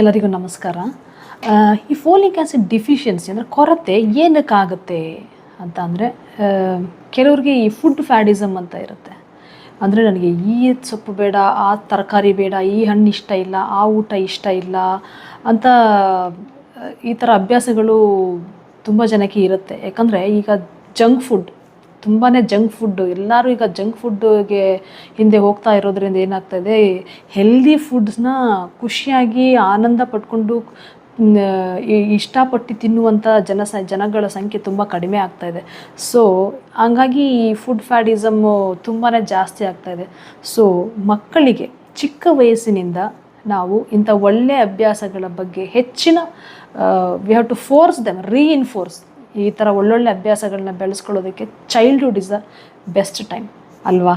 ಎಲ್ಲರಿಗೂ ನಮಸ್ಕಾರ. ಈ ಫೋಲಿಕ್ ಆ್ಯಸಿಡ್ ಡಿಫಿಷಿಯನ್ಸಿ ಅಂದರೆ ಕೊರತೆ ಏನಕ್ಕಾಗುತ್ತೆ ಅಂತ ಅಂದರೆ ಕೆಲವ್ರಿಗೆ ಈ ಫುಡ್ ಫ್ಯಾಡಿಸಮ್ ಅಂತ ಇರುತ್ತೆ. ಅಂದರೆ ನನಗೆ ಈ ಸೊಪ್ಪು ಬೇಡ, ಆ ತರಕಾರಿ ಬೇಡ, ಈ ಹಣ್ಣು ಇಷ್ಟ ಇಲ್ಲ, ಆ ಊಟ ಇಷ್ಟ ಇಲ್ಲ ಅಂತ ಈ ಥರ ಅಭ್ಯಾಸಗಳು ತುಂಬ ಜನಕ್ಕೆ ಇರುತ್ತೆ. ಯಾಕಂದರೆ ಈಗ ಜಂಕ್ ಫುಡ್ ತುಂಬಾ ಜಂಕ್ ಫುಡ್ಡು. ಎಲ್ಲರೂ ಈಗ ಜಂಕ್ ಫುಡ್ಡುಗೆ ಹಿಂದೆ ಹೋಗ್ತಾ ಇರೋದ್ರಿಂದ ಏನಾಗ್ತಾ ಇದೆ ಹೆಲ್ದಿ ಫುಡ್ಸ್ನ ಖುಷಿಯಾಗಿ ಆನಂದ ಪಟ್ಕೊಂಡು ಇಷ್ಟಪಟ್ಟು ತಿನ್ನುವಂಥ ಜನ ಜನಗಳ ಸಂಖ್ಯೆ ತುಂಬ ಕಡಿಮೆ ಆಗ್ತಾ ಇದೆ. ಸೊ ಹಂಗಾಗಿ ಈ ಫುಡ್ ಫ್ಯಾಡಿಸಮ್ಮು ತುಂಬಾ ಜಾಸ್ತಿ ಆಗ್ತಾ ಇದೆ. ಸೊ ಮಕ್ಕಳಿಗೆ ಚಿಕ್ಕ ವಯಸ್ಸಿನಿಂದ ನಾವು ಇಂಥ ಒಳ್ಳೆಯ ಅಭ್ಯಾಸಗಳ ಬಗ್ಗೆ ಹೆಚ್ಚಿನ we have to force them reinforce ಈ ಥರ ಒಳ್ಳೊಳ್ಳೆ ಅಭ್ಯಾಸಗಳನ್ನ ಬೆಳೆಸ್ಕೊಳ್ಳೋದಕ್ಕೆ childhood is the best time ಅಲ್ವಾ?